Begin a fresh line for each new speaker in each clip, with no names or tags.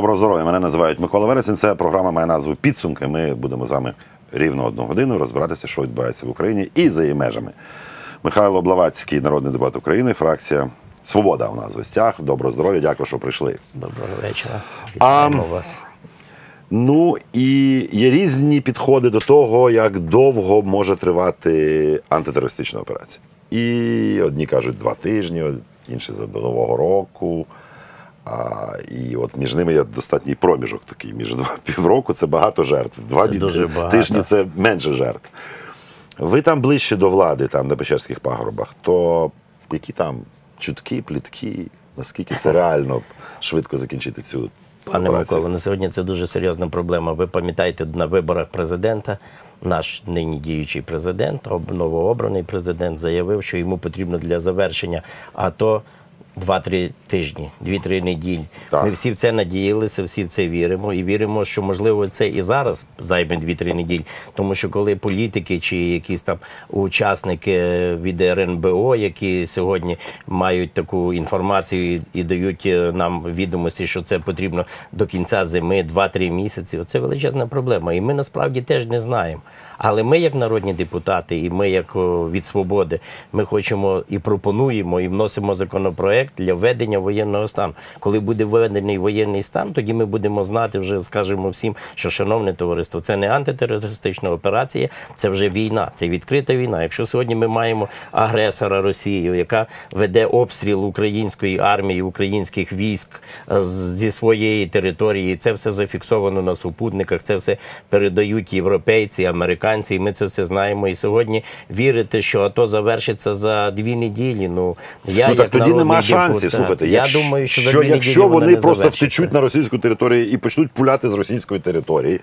Доброго здоров'я. Мене називають Микола Вересень. Це програма має назву Підсумки. Ми будемо з вами рівно одну годину розбиратися, що відбувається в Україні і за її межами. Михайло Блавацький, народний депутат України, фракція Свобода у нас в гостях. Доброго здоров'я, дякую, що прийшли.
Доброго вечора. Вітаємо вас.
Ну і є різні підходи до того, як довго може тривати антитерористична операція. І одні кажуть два тижні, інші за до Нового року. А, і от між ними є достатній проміжок такий. Між два півроку це багато жертв. Два
Це дуже багато.
тижні це менше жертв. Ви там ближче до влади, там на Печерських пагорбах, то які там чутки, плітки, наскільки це реально швидко закінчити цю
Пане? Микола, на сьогодні це дуже серйозна проблема. Ви пам'ятаєте, на виборах президента наш нині діючий президент, об- новообраний президент, заявив, що йому потрібно для завершення АТО 2-3 тижні, 2-3 неділі.
Так.
Ми всі в це надіялися, всі в це віримо. І віримо, що можливо це і зараз займе 2-3 неділі. Тому що коли політики чи якісь там учасники від РНБО, які сьогодні мають таку інформацію і, і дають е, нам відомості, що це потрібно до кінця зими, 2-3 місяці. Оце величезна проблема. І ми насправді теж не знаємо. Але ми, як народні депутати, і ми, як від свободи, ми хочемо і пропонуємо, і вносимо законопроект для введення воєнного стану. Коли буде введений воєнний стан, тоді ми будемо знати вже, скажемо всім, що шановне товариство, це не антитерористична операція, це вже війна, це відкрита війна. Якщо сьогодні ми маємо агресора Росію, яка веде обстріл української армії, українських військ е, зі своєї території, це все зафіксовано на супутниках, це все передають європейці, американці. І ми це все знаємо. І сьогодні вірити, що АТО завершиться за дві неділі. Ну я
Ну так
як
тоді нема шансів. Слухайте,
я
якщо,
думаю, що за
що
дві
якщо вони,
вони
просто
завершиться.
втечуть на російську територію і почнуть пуляти з російської території,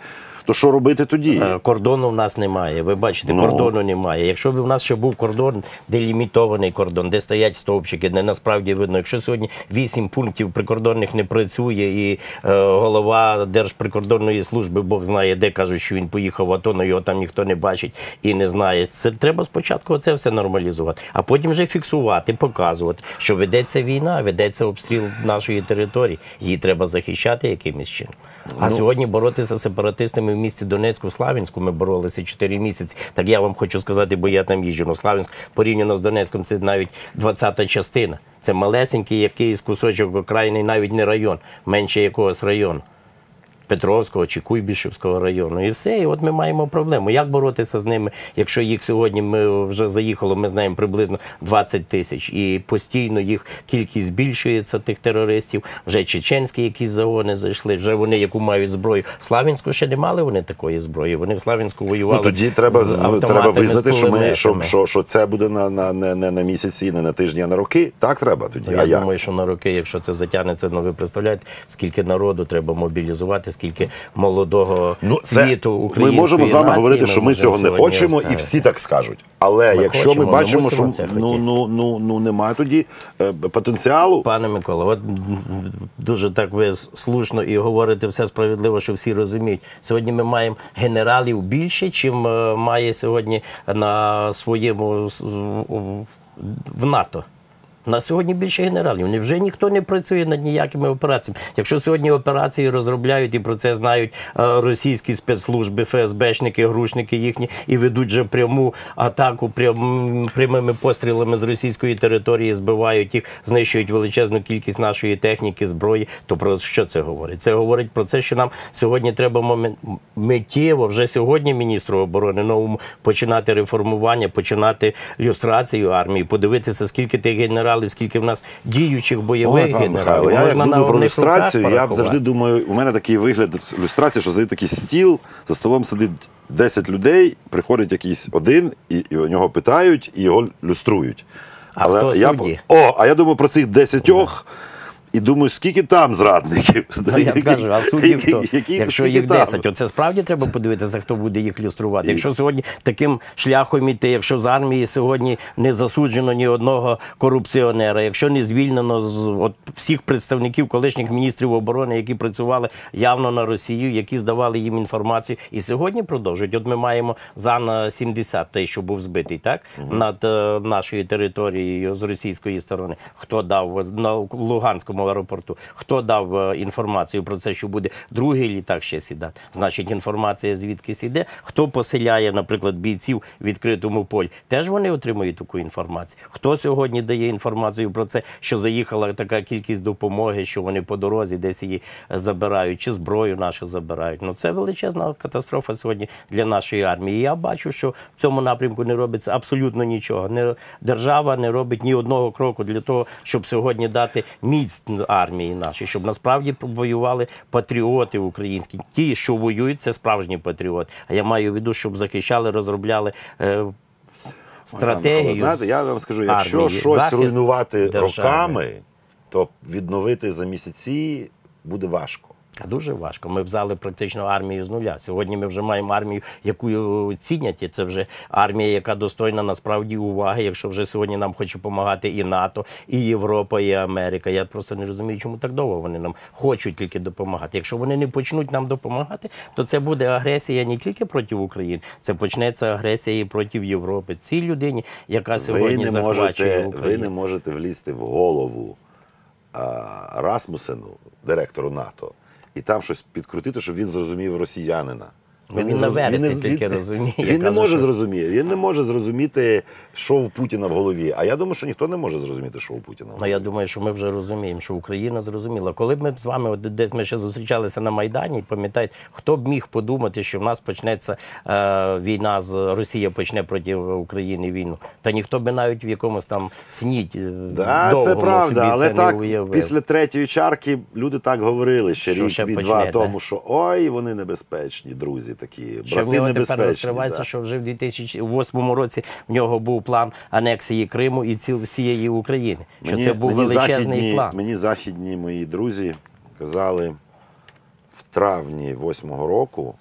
то що робити тоді?
Е, Кордону в нас немає. Ви бачите,
Ну.
кордону немає. Якщо б у нас ще був кордон, делімітований кордон, де стоять стовпчики, де насправді видно, якщо сьогодні вісім пунктів прикордонних не працює, і е, голова Держприкордонної служби, Бог знає, де кажуть, що він поїхав в АТО, але його там ніхто не бачить і не знає. Це треба спочатку це все нормалізувати, а потім вже фіксувати, показувати, що ведеться війна, ведеться обстріл нашої території. Її треба захищати якимось чином. А сьогодні боротися з сепаратистами в місті Донецьку, Славянську, ми боролися 4 місяці. Так я вам хочу сказати, бо я там їжджу. Ну, Славянськ порівняно з Донецьком, це навіть 20-та частина. Це малесенький якийсь кусочок окраїний, навіть не район, менше якогось району. Петровського чи Куйбішевського району, і все. І от ми маємо проблему. Як боротися з ними, якщо їх сьогодні ми вже заїхало, ми знаємо приблизно 20 тисяч, і постійно їх кількість збільшується тих терористів. Вже чеченські якісь загони зайшли. Вже вони яку мають зброю. В Славянську ще не мали вони такої зброї. Вони в Славянську воювали.
Ну тоді треба,
з
треба визнати, що, ми, що, що, що це буде на, на, не, не на місяці, не на тижні, а на роки. Так треба тоді.
Ну,
а
я
як?
думаю, що на роки, якщо це затягнеться, ну ви представляєте, скільки народу треба мобілізувати, скільки молодого
Ну, це,
світу
ми можемо з вами
нації
говорити, що ми цього не хочемо, і всі так скажуть. Але
Ми
якщо
хочемо,
ми бачимо, що ну, ну, ну, ну немає тоді е, потенціалу.
Пане Микола, от дуже так ви слушно і говорите все справедливо, що всі розуміють. Сьогодні ми маємо генералів більше, чим е, має сьогодні на своєму в НАТО. На сьогодні більше генералів. Невже ніхто не працює над ніякими операціями? Якщо сьогодні операції розробляють і про це знають е, російські спецслужби, ФСБшники, грушники їхні, і ведуть же пряму атаку прям, прямими пострілами з російської території, збивають їх, знищують величезну кількість нашої техніки, зброї, то про що це говорить? Це говорить про те, що нам сьогодні треба момент миттєво, вже сьогодні міністру оборони новому починати реформування, починати люстрацію армії, подивитися, скільки тих генералів, скільки в нас діючих бойових
О,
генералів.
Я
Можна на
буду про люстрацію, я б завжди думаю, у мене такий вигляд люстрації, що сидить такий стіл, за столом сидить 10 людей, приходить якийсь один, і, і у нього питають, і його люструють.
А хто
я,
судді?
О, а я думаю про цих десятьох. І думаю, скільки там зрадників.
Ну, я кажу, а суддів?
Які-
Якщо їх
там?
оце справді треба подивитися, хто буде їх люструвати. Якщо сьогодні таким шляхом іти, якщо з армії сьогодні не засуджено ні одного корупціонера, якщо не звільнено з от всіх представників колишніх міністрів оборони, які працювали явно на Росію, які здавали їм інформацію, і сьогодні продовжують. От ми маємо ЗАН 70, той, що був збитий, так над е, нашою територією з російської сторони. Хто дав на Луганському в аеропорту. Хто дав е, інформацію про це, що буде другий літак ще сідати? Значить, інформація звідки іде. Хто поселяє, наприклад, бійців в відкритому полі? Теж вони отримують таку інформацію. Хто сьогодні дає інформацію про це, що заїхала така кількість допомоги, що вони по дорозі десь її е, забирають, чи зброю нашу забирають? Ну це величезна катастрофа сьогодні для нашої армії. Я бачу, що в цьому напрямку не робиться абсолютно нічого. Не держава не робить ні одного кроку для того, щоб сьогодні дати міць армії наші, щоб насправді воювали патріоти українські. Ті, що воюють, це справжні патріоти. А я маю в виду, щоб захищали, розробляли. Е, Стратегію.
Знаєте, я вам скажу, якщо
армії,
щось
захист
руйнувати
держави.
роками, то відновити за місяці буде важко.
Дуже важко. Ми взяли практично армію з нуля. Сьогодні ми вже маємо армію, яку цінять, і це вже армія, яка достойна насправді уваги. Якщо вже сьогодні нам хоче допомагати і НАТО, і Європа, і Америка. Я просто не розумію, чому так довго вони нам хочуть тільки допомагати. Якщо вони не почнуть нам допомагати, то це буде агресія не тільки проти України, це почнеться агресія і проти Європи. Цій людині, яка
Ви
сьогодні
не,
захвачує
можете, ви не можете влізти в голову а, Расмусену, директору НАТО, і там щось підкрутити, щоб він зрозумів росіянина.
Ну, він на вересі
не-
тільки розуміє,
Він не може
що-
зрозуміти. Він не може зрозуміти, що в Путіна в голові. А я думаю, що ніхто не може зрозуміти, що у Путіна в
Ну, я думаю, що ми вже розуміємо, що Україна зрозуміла. Коли б ми з вами от десь ми ще зустрічалися на Майдані, пам'ятаєте, хто б міг подумати, що в нас почнеться е, війна з Росія почне проти України війну. Та ніхто би навіть в якомусь там сні е,
Да, це правда,
собі
але
це
так
не уявив.
після третьої чарки люди так говорили ще
Що
рік
ще
два тому, що ой, вони небезпечні, друзі такі,
Що в нього тепер розкривається,
да.
що вже в 2008 році в нього був план анексії Криму і ціл всієї України. Що це був величезний
західні,
план.
Мені західні мої друзі казали в травні 8-го року,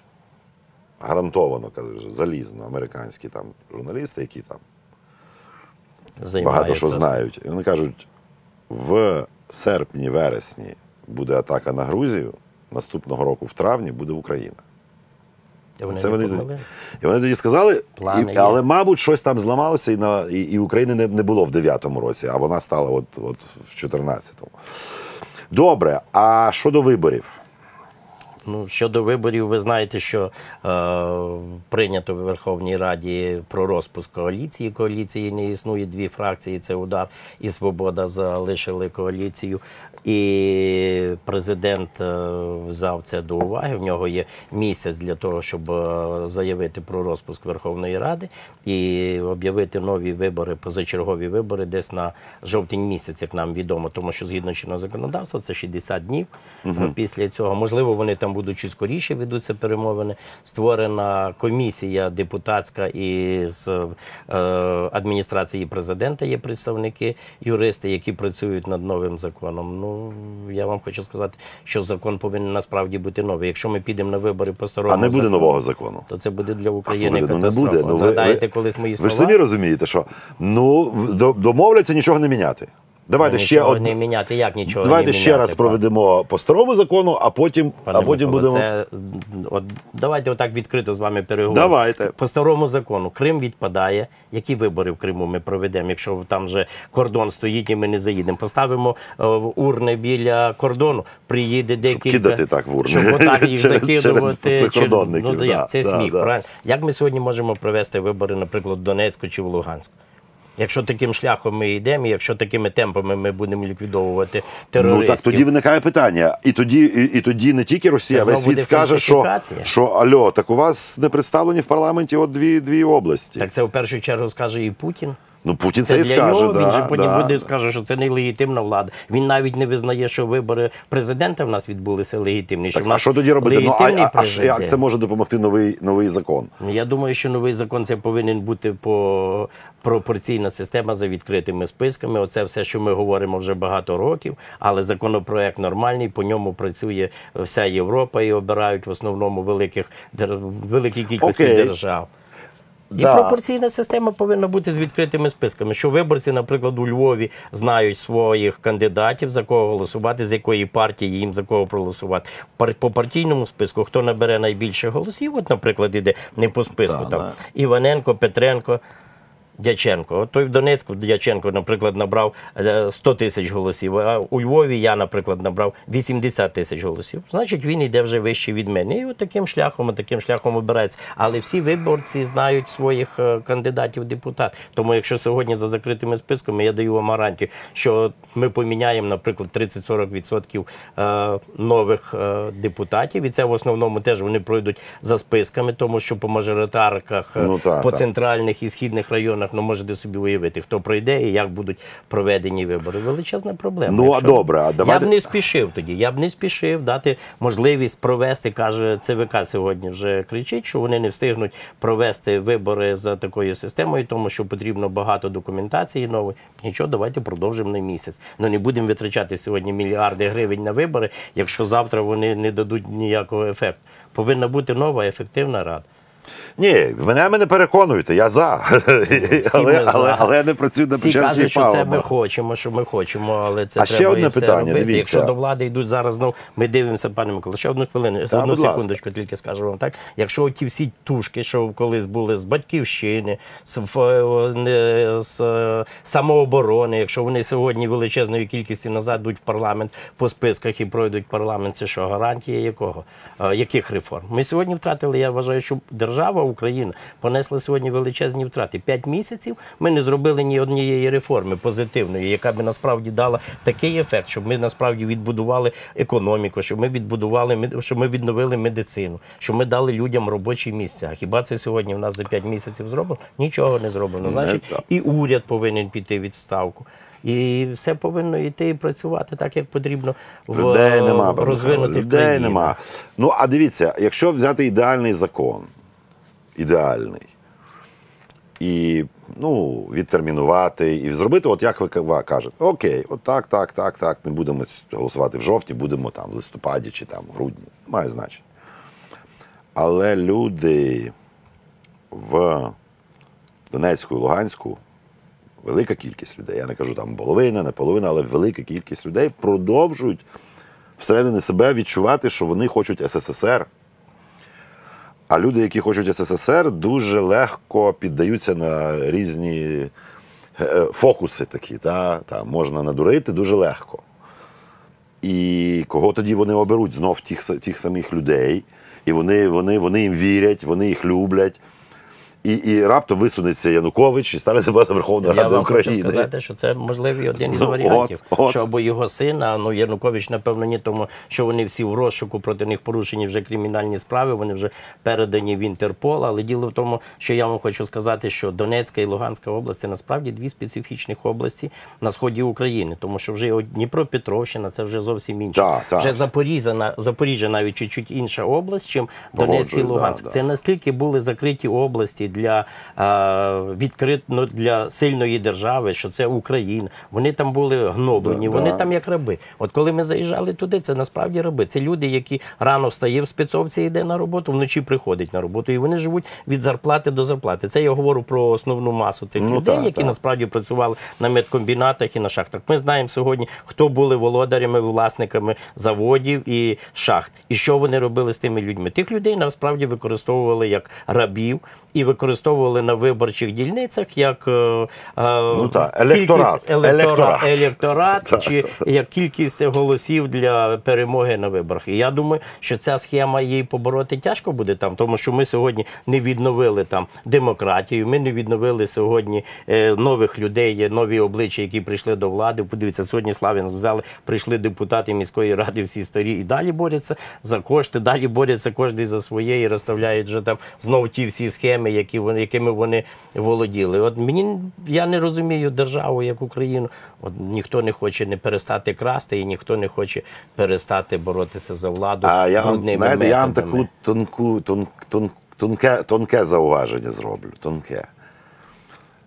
гарантовано кажу, залізно, американські там журналісти, які там багато що знають. І вони кажуть, в серпні-вересні буде атака на Грузію, наступного року в травні буде Україна.
І Вони
Це вони,
помилилися.
і вони тоді сказали,
Плани
і,
є.
але, мабуть, щось там зламалося, і, на, і, і України не, не було в 9-му році, а вона стала от, от в 14-му. Добре, а щодо виборів?
Ну, щодо виборів, ви знаєте, що е, прийнято в Верховній Раді про розпуск коаліції. Коаліції не існує дві фракції. Це удар і свобода залишили коаліцію. І президент е, взяв це до уваги. В нього є місяць для того, щоб е, заявити про розпуск Верховної Ради і об'явити нові вибори, позачергові вибори десь на жовтень місяць, як нам відомо, тому що згідно чинного законодавства це 60 днів е, після цього. Можливо, вони там будуть чуть скоріше ведуться перемовини. Створена комісія депутатська і з е, адміністрації президента є представники, юристи, які працюють над новим законом. Ну я вам хочу сказати, що закон повинен насправді бути новий. Якщо ми підемо на вибори по старому
А не буде
закону,
нового закону.
то це буде для України
слухайте, ну не буде. Ну, ви,
Згадаєте колись мої
ви ж самі розумієте, що ну, домовляться нічого не міняти. Давайте ще
нічого
од...
не міняти. Як нічого
Давайте
не
ще раз проведемо по старому закону, а потім,
Пане
а потім
Микола,
будемо.
Це, от, давайте отак відкрито з вами переговоримо.
Давайте.
По старому закону Крим відпадає. Які вибори в Криму ми проведемо, якщо там вже кордон стоїть і ми не заїдемо? Поставимо е, урни біля кордону, приїде декілька...
кидати так в урни.
Щоб отак їх
Через-
закидувати.
через
ну,
да.
Це
да,
сміх,
да.
правильно? Як ми сьогодні можемо провести вибори, наприклад, в Донецьку чи в Луганську? Якщо таким шляхом ми йдемо, і якщо такими темпами ми будемо ліквідовувати
Ну так тоді виникає питання. І тоді, і, і тоді не тільки Росія, весь світ скаже, що, що альо, так у вас не представлені в парламенті от дві, дві області.
так це в першу чергу скаже і Путін.
Ну Путін це,
Це
і
для
скаже.
нього,
да,
він же потім
да.
буде скаже, що це нелегітимна влада. Він навіть не визнає, що вибори президента в нас відбулися легітимні. Що
Так,
в нас
а що тоді робити? Ну, а, а, а як це може допомогти новий, новий закон?
Ну, Я думаю, що новий закон це повинен бути по пропорційна система за відкритими списками. Оце все, що ми говоримо вже багато років. Але законопроект нормальний, по ньому працює вся Європа і обирають в основному великих великій кількості
Окей.
держав. І
Да.
пропорційна система повинна бути з відкритими списками. Що виборці, наприклад, у Львові знають своїх кандидатів, за кого голосувати, з якої партії їм за кого проголосувати. По партійному списку, хто набере найбільше голосів, от, наприклад, іде не по списку
Да,
там
да.
Іваненко, Петренко. Дяченко. От той в Донецьку Дяченко, наприклад, набрав е, 100 тисяч голосів, а у Львові я, наприклад, набрав 80 тисяч голосів. Значить, він йде вже вище від мене. І от таким шляхом, от таким шляхом обирається. Але всі виборці знають своїх е, кандидатів депутат. Тому якщо сьогодні за закритими списками я даю вам гарантію, що ми поміняємо, наприклад, 30-40% е, нових е, депутатів, і це в основному теж вони пройдуть за списками, тому що по мажоритарках е,
Ну, так,
по центральних і східних районах, ну можете собі уявити, хто пройде і як будуть проведені вибори. Величезна проблема.
Ну, а добре, а
Я б не спішив тоді. Я б не спішив дати можливість провести, каже ЦВК сьогодні вже кричить, що вони не встигнуть провести вибори за такою системою, тому що потрібно багато документації нової. Нічого, давайте продовжимо на місяць. Ну не будемо витрачати сьогодні мільярди гривень на вибори, якщо завтра вони не дадуть ніякого ефекту. Повинна бути нова ефективна рада.
Ні, мене мене переконуєте, я за. Але,
за.
але, але я не працюю на
Всі кажуть, що це ми хочемо, що ми хочемо, але це
А
треба
ще одне питання,
робити.
дивіться.
Якщо до влади йдуть зараз знов, ми дивимося, пане Микола, ще одну хвилину,
Та,
одну секундочку, тільки скажу вам так. Якщо ті всі тушки, що колись були з батьківщини, з, не- з е, самооборони, якщо вони сьогодні величезною кількістю назад йдуть в парламент по списках і пройдуть парламент, це що гарантія якого? Е, Яких реформ? Ми сьогодні втратили. Я вважаю, що держава Україна понесла сьогодні величезні втрати. П'ять місяців ми не зробили ні однієї реформи позитивної, яка би насправді дала такий ефект, щоб ми насправді відбудували економіку, щоб ми відбудували щоб ми відновили медицину, щоб ми дали людям робочі місця. Хіба це сьогодні в нас за п'ять місяців зроблено? Нічого не зроблено. Значить, і уряд повинен піти в відставку. І все повинно йти і працювати так, як потрібно в
Людей нема,
розвинутих
людей
країнах.
нема. Ну, а дивіться, якщо взяти ідеальний закон, ідеальний, і ну, відтермінувати, і зробити, от як ви кажете, окей, от так, так, так, так, не будемо голосувати в жовтні, будемо там в листопаді чи там в грудні. Має значення. Але люди в Донецьку і Луганську, велика кількість людей, я не кажу там половина, не половина, але велика кількість людей продовжують всередині себе відчувати, що вони хочуть СССР. А люди, які хочуть СССР, дуже легко піддаються на різні е, фокуси такі. Та? Та, можна надурити дуже легко. І кого тоді вони оберуть? Знов тих, тих самих людей. І вони, вони, вони їм вірять, вони їх люблять. І, і раптом висунеться Янукович і стане депутатом Верховної
Я
Ради
вам
України.
хочу сказати, що це можливий один із
Ну,
варіантів.
от, от.
Що або його сина, ну Янукович, напевно, ні, тому що вони всі в розшуку, проти них порушені вже кримінальні справи, вони вже передані в Інтерпол. Але діло в тому, що я вам хочу сказати, що Донецька і Луганська області насправді дві специфічних області на сході України, тому що вже Дніпропетровщина це вже зовсім інше.
Так.
Вже Запоріжжя, Запоріжжя навіть чуть-чуть інша область, чим
Погоджую,
Донецьк і
да,
Луганськ.
да.
Це настільки були закриті області для е, відкрит, ну, для сильної держави, що це Україна. Вони там були гноблені,
Да,
вони
да.
там як раби. От коли ми заїжджали туди, це насправді раби. Це люди, які рано встає в спецовці, йде на роботу, вночі приходить на роботу, і вони живуть від зарплати до зарплати. Це я говорю про основну масу тих
Ну,
людей,
так,
які
так.
насправді працювали на медкомбінатах і на шахтах. Ми знаємо сьогодні, хто були володарями, власниками заводів і шахт, і що вони робили з тими людьми. Тих людей насправді використовували як рабів і використовували на виборчих дільницях як е, е,
Ну так, електорат.
кількість електора-
Електорат.
електорат чи як кількість голосів для перемоги на виборах. І я думаю, що ця схема її побороти тяжко буде там, тому що ми сьогодні не відновили там демократію. Ми не відновили сьогодні е, нових людей, нові обличчя, які прийшли до влади. Подивіться, сьогодні Славянськ взяли, прийшли депутати міської ради, всі старі і далі борються за кошти, далі борються кожен за своє і розставляють вже там знову ті всі схеми, які вони, якими вони володіли. От мені я не розумію державу як Україну. От ніхто не хоче не перестати красти, і ніхто не хоче перестати боротися за владу.
А я вам, знаєте, я вам таку тонку, тон, тон, тонке, тонке зауваження зроблю. Тонке.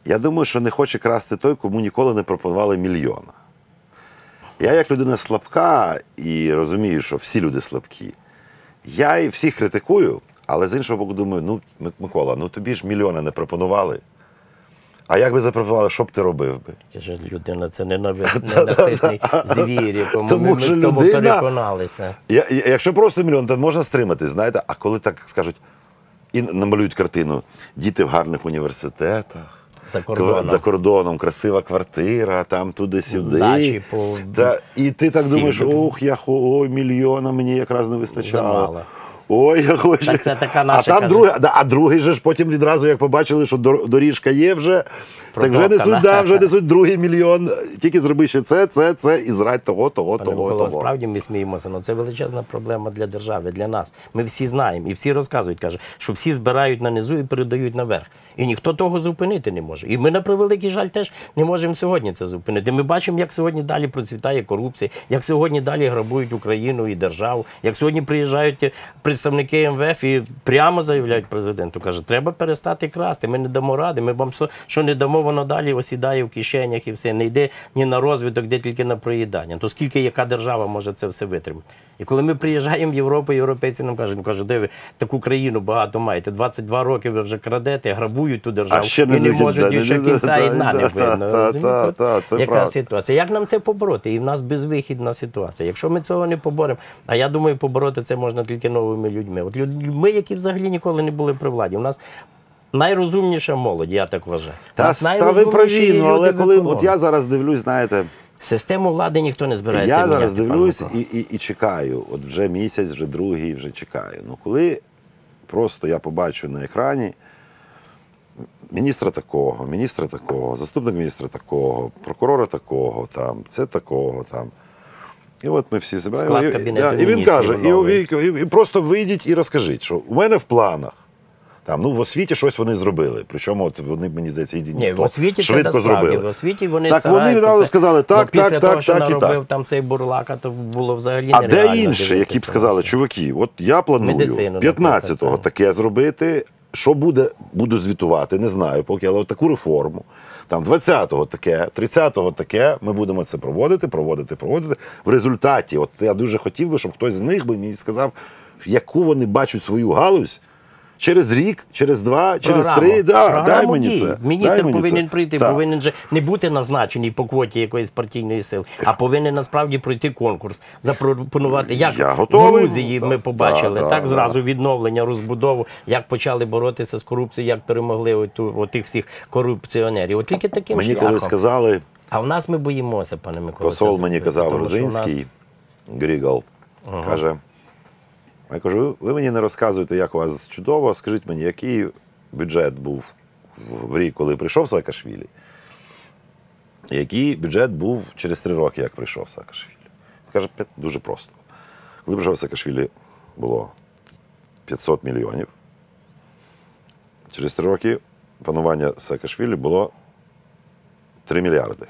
Я думаю, що не хоче красти той, кому ніколи не пропонували мільйона. Я, як людина слабка, і розумію, що всі люди слабкі, я і всіх критикую, але з іншого боку, думаю, ну, Микола, ну тобі ж мільйона не пропонували. А як би запропонували, що б ти робив би?
Я ж людина це ненависний, ненаситний звір, якому
Тому
ми, в тому переконалися.
Я, я- якщо просто мільйон, то можна стримати, знаєте, а коли так скажуть і намалюють картину, діти в гарних університетах,
За кордоном.
за кордоном, красива квартира, там туди-сюди.
Дачі по-
Та, і ти так
всіх
думаєш, ох, я ой, мільйона мені якраз не вистачало.
Замало.
Ой, я хочу.
Так це така
а там друга, а другий же ж потім відразу, як побачили, що доріжка є вже, так вже несуть, да, вже несуть другий мільйон. Тільки зроби ще це, це, це і зрадь того, того,
Пане
того,
Микола,
того.
справді ми сміємося, але це величезна проблема для держави, для нас. Ми всі знаємо і всі розказують, каже, що всі збирають на низу і передають наверх. І ніхто того зупинити не може. І ми, на превеликий жаль, теж не можемо сьогодні це зупинити. Ми бачимо, як сьогодні далі процвітає корупція, як сьогодні далі грабують Україну і державу, як сьогодні приїжджають представники МВФ і прямо заявляють президенту, каже, треба перестати красти. Ми не дамо ради. Ми вам що- що не дамо, воно далі осідає в кишенях і все. Не йде ні на розвиток, де тільки на проїдання. То скільки яка держава може це все витримати? І коли ми приїжджаємо в Європу, європейці нам кажуть, ну кажуть, де ви таку країну багато маєте. 22 роки ви вже крадете, грабують ту державу
не
і не
до
можуть
не-
ще
не-
кінця і дна не видно. Яка
правда.
ситуація? Як нам це побороти? І в нас безвихідна ситуація. Якщо ми цього не поборемо, а я думаю, побороти це можна тільки новими людьми. От людьми, які взагалі ніколи не були при владі. У нас найрозумніша молодь, я так вважаю.
Та, та ви праві, ну, але коли от я зараз дивлюсь, знаєте,
Систему влади ніхто не збирається
я зараз дивлюсь і, і, і чекаю. От вже місяць, вже другий, вже чекаю. Ну коли просто я побачу на екрані міністра такого, міністра такого, заступник міністра такого, прокурора такого, там, це такого там. І от ми всі.
Склад
і, да, і він каже: і, і, і просто вийдіть і розкажіть, що у мене в планах. Там, ну, в освіті щось вони зробили. Причому от вони, мені здається, єдині,
Ні, в освіті
швидко
це
зробили.
В освіті вони
Так вони відразу
це-
сказали, так,
після
так,
того,
так,
що
так і
наробив
так.
там цей бурлака, то було взагалі
А
нереально
де інші, які б сказали, чуваки, от я планую 15-го таке зробити. Що буде, буду звітувати, не знаю поки, але от таку реформу. Там 20-го таке, 30-го таке. Ми будемо це проводити, проводити, проводити. В результаті, от я дуже хотів би, щоб хтось з них би мені сказав, яку вони бачать свою галузь. Через рік, через два, через три. Да, дай мені
дій.
це.
Міністр
дай мені
повинен
це.
прийти,
Так.
повинен же не бути назначений по квоті якоїсь партійної сили, а повинен насправді пройти конкурс, запропонувати, як
Я
в
готовий.
Грузії ми
Да,
побачили,
да,
так
да,
зразу відновлення, розбудову, як почали боротися з корупцією, як перемогли оту, отих всіх корупціонерів. От тільки таким
Мені
шляхом.
коли сказали,
А в нас ми боїмося, пане Микола.
посол
це
мені
зробити,
казав
тому що нас-
грузинський, Грігал, каже: я кажу, ви- мені не розказуєте, як у вас чудово. Скажіть мені, який бюджет був в- рік, коли прийшов Саакашвілі? Який бюджет був через три роки, як прийшов Саакашвілі? Каже, дуже просто. Коли прийшов Саакашвілі, було 500 мільйонів. Через три роки панування Саакашвілі було 3 мільярди.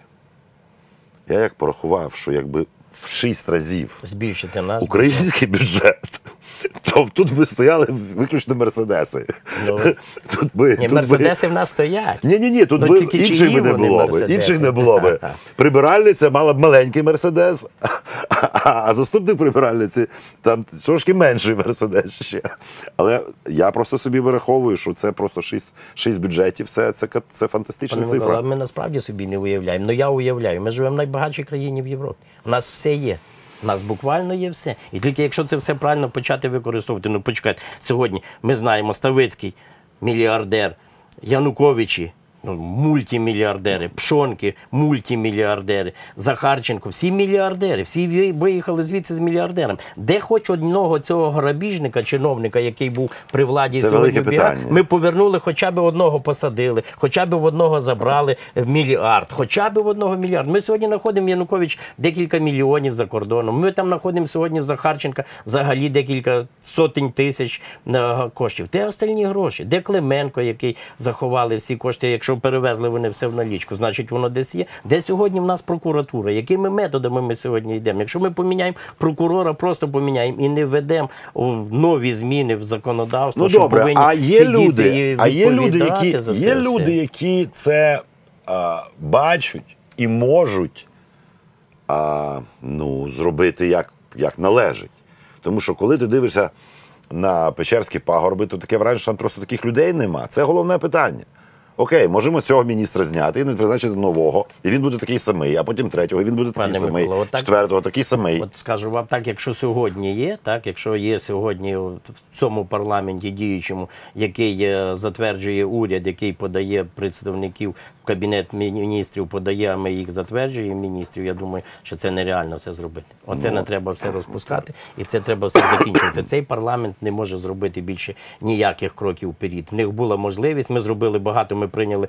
Я як порахував, що якби в 6 разів
збільшити наш
український бюджет, то тут би стояли виключно мерседеси.
Ну,
Тут би,
Ні,
тут би...
мерседеси в нас стоять.
Ні, ні, ні, тут
Ну,
би інших би не було би. Інших не було би. Прибиральниця мала б маленький мерседес, а, заступник прибиральниці там трошки менший мерседес ще. Але я просто собі вираховую, що це просто шість, шість бюджетів. Це, це, це фантастична
Пане Микола, ми насправді собі не уявляємо. Ну я уявляю. Ми живемо в найбагатшій країні в Європі. У нас все є. У нас буквально є все. І тільки якщо це все правильно почати використовувати, ну почекайте, сьогодні ми знаємо Ставицький, мільярдер, Януковичі. Ну, мультимільярдери, Пшонки, мультимільярдери, Захарченко, всі мільярдери, всі виїхали звідси з мільярдером. Де хоч одного цього грабіжника, чиновника, який був при владі
Це
сьогодні
питання.
ми повернули, хоча б одного посадили, хоча б одного забрали мільярд, хоча б одного мільярд. Ми сьогодні знаходимо Янукович декілька мільйонів за кордоном. Ми там знаходимо сьогодні в Захарченка взагалі декілька сотень тисяч е, коштів. Де остальні гроші? Де Клименко, який заховали всі кошти, якщо перевезли вони все в налічку, значить воно десь є. Де сьогодні в нас прокуратура? Якими методами ми сьогодні йдемо? Якщо ми поміняємо прокурора, просто поміняємо і не введемо нові зміни в законодавство,
Ну
що
добре,
повинні
а є
сидіти
люди,
і
а є люди, які,
за це
є
все.
люди, які це а, бачать і можуть а, ну, зробити як, як належить. Тому що коли ти дивишся на Печерські пагорби, то таке враження, що там просто таких людей нема. Це головне питання. Окей, можемо цього міністра зняти і не призначити нового, і він буде такий самий, а потім третього, і він буде такий
Пане
самий,
Микола, от так-
четвертого, такий самий.
От скажу вам так, якщо сьогодні є, так якщо є сьогодні в цьому парламенті діючому, який е, затверджує уряд, який подає представників в кабінет міністрів, подає, а ми їх затверджуємо міністрів. Я думаю, що це нереально все зробити. Оце
Ну,
не треба все розпускати, і це треба все закінчувати. Цей парламент не може зробити більше ніяких кроків вперед. В них була можливість. Ми зробили багато. Ми прийняли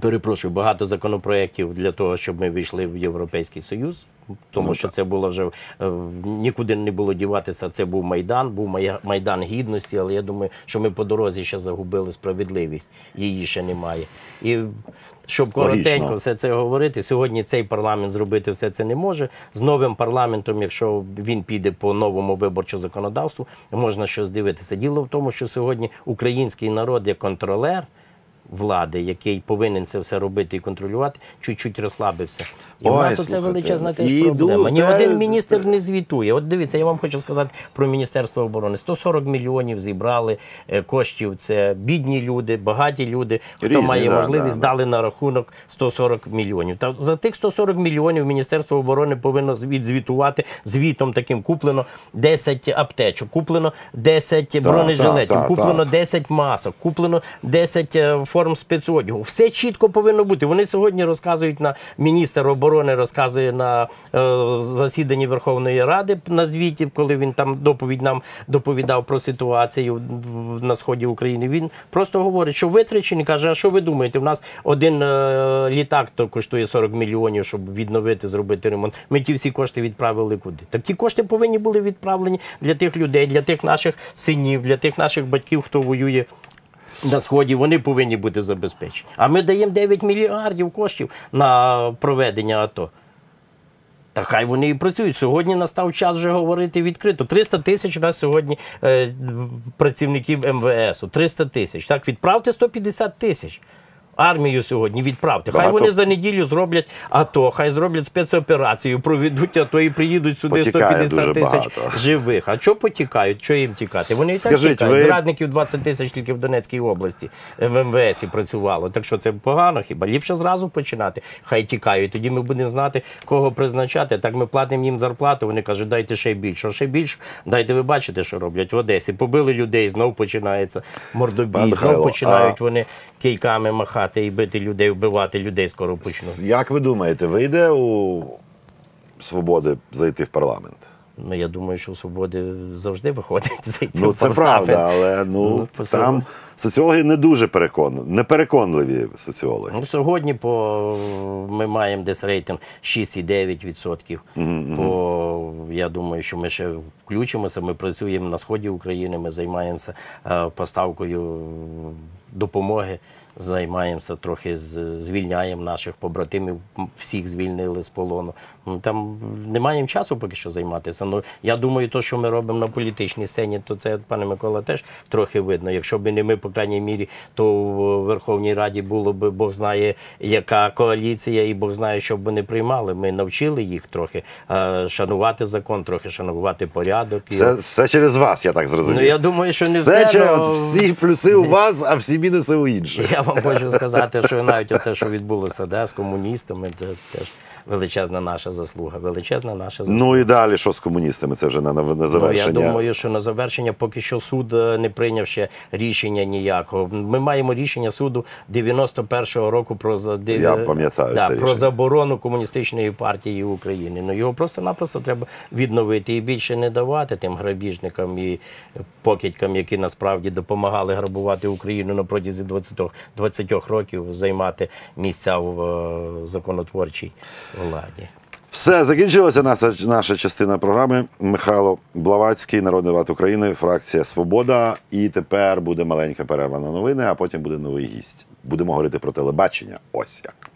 Перепрошую, багато законопроєктів для того, щоб ми війшли в Європейський Союз, тому що це було вже е, нікуди не було діватися. Це був майдан, був майдан гідності, але я думаю, що ми по дорозі ще загубили справедливість. Її ще немає. І щоб коротенько
Логічно.
все це говорити, сьогодні цей парламент зробити все це не може. З новим парламентом, якщо він піде по новому виборчому законодавству, можна щось дивитися. Діло в тому, що сьогодні український народ як контролер влади, який повинен це все робити і контролювати, чуть-чуть розслабився. І в
Ой,
нас оце величезна теж
і
проблема. Ні один міністр не звітує. От дивіться, я вам хочу сказати про Міністерство оборони. 140 мільйонів зібрали е, коштів. Це бідні люди, багаті люди. Хто
Різні,
має
да,
можливість,
да, да.
дали на рахунок 140 мільйонів. Та за тих 140 мільйонів Міністерство оборони повинно відзвітувати звітом таким. Куплено 10 аптечок, куплено 10 бронежилетів, куплено
так.
10 масок, куплено 10 е, форм спецодягу. Все чітко повинно бути. Вони сьогодні розказують на міністр оборони, розказує на е, засіданні Верховної Ради на звіті, коли він там доповідь нам доповідав про ситуацію на сході України. Він просто говорить, що витрачені. каже: а що ви думаєте? У нас один е, літак то коштує 40 мільйонів, щоб відновити, зробити ремонт. Ми ті всі кошти відправили куди? Так ті кошти повинні були відправлені для тих людей, для тих наших синів, для тих наших батьків, хто воює. На сході вони повинні бути забезпечені. А ми даємо 9 мільярдів коштів на проведення АТО. Та хай вони і працюють. Сьогодні настав час вже говорити відкрито. 300 тисяч у нас сьогодні е, працівників МВС. 300 тисяч. Так, відправте 150 тисяч. Армію сьогодні відправте. Хай
Багато-
вони за неділю зроблять АТО, хай зроблять спецоперацію, проведуть АТО і приїдуть сюди
Потікає
150
дуже
тисяч
багато.
живих. А що потікають? Що їм тікати? Вони і так
Скажіть,
тікають.
ви-
Зрадників 20 тисяч тільки в Донецькій області в МВС працювало. Так що це погано хіба? Ліпше зразу починати. Хай тікають. Тоді ми будемо знати, кого призначати. Так ми платимо їм зарплату. Вони кажуть, дайте ще більше. Ще більше. Дайте ви бачите, що роблять в Одесі. Побили людей, знов починається мордобій, знов починають вони кийками махати і бити людей, вбивати людей скоро почнуть.
Як ви думаєте, вийде у свободи зайти в парламент?
Ну я думаю, що у свободи завжди виходить зайти.
Ну
в
це правда, але ну,
Ну,
там соціологи не дуже переконані, непереконливі соціологи.
Ну, сьогодні по, ми маємо десь рейтинг 6,9%. По, я думаю, що ми ще включимося. Ми працюємо на сході України, ми займаємося е, поставкою допомоги. Займаємося трохи звільняємо наших побратимів, всіх звільнили з полону. Ну, Там не маємо часу поки що займатися. Ну я думаю, то, що ми робимо на політичній сцені, то це пане Микола теж трохи видно. Якщо б не ми, по крайній мірі, то в Верховній Раді було б Бог знає, яка коаліція, і Бог знає, що б вони приймали. Ми навчили їх трохи шанувати закон, трохи шанувати порядок.
Все, все через вас, я так зрозумів.
Ну я думаю, що не
все,
все.
через- всі плюси у вас, а всі мінуси у інших.
Я вам хочу сказати, що навіть оце, що відбулося да, з комуністами, це теж величезна наша заслуга. Величезна наша заслуга.
Ну і далі, що з комуністами? Це вже на, на, на
Ну,
завершення.
я думаю, що на завершення поки що суд е, не прийняв ще рішення ніякого. Ми маємо рішення суду 91-го року про
Я пам'ятаю
да,
це
про
рішення.
заборону комуністичної партії України. Ну його просто-напросто треба відновити і більше не давати тим грабіжникам і покидькам, які насправді допомагали грабувати Україну на протязі 20, 20 років, займати місця в е, законотворчій владі.
Все, закінчилася наша, наша частина програми. Михайло Блавацький, народний Ват України, фракція Свобода. І тепер буде маленька перерва на новини, а потім буде новий гість. Будемо говорити про телебачення. Ось як.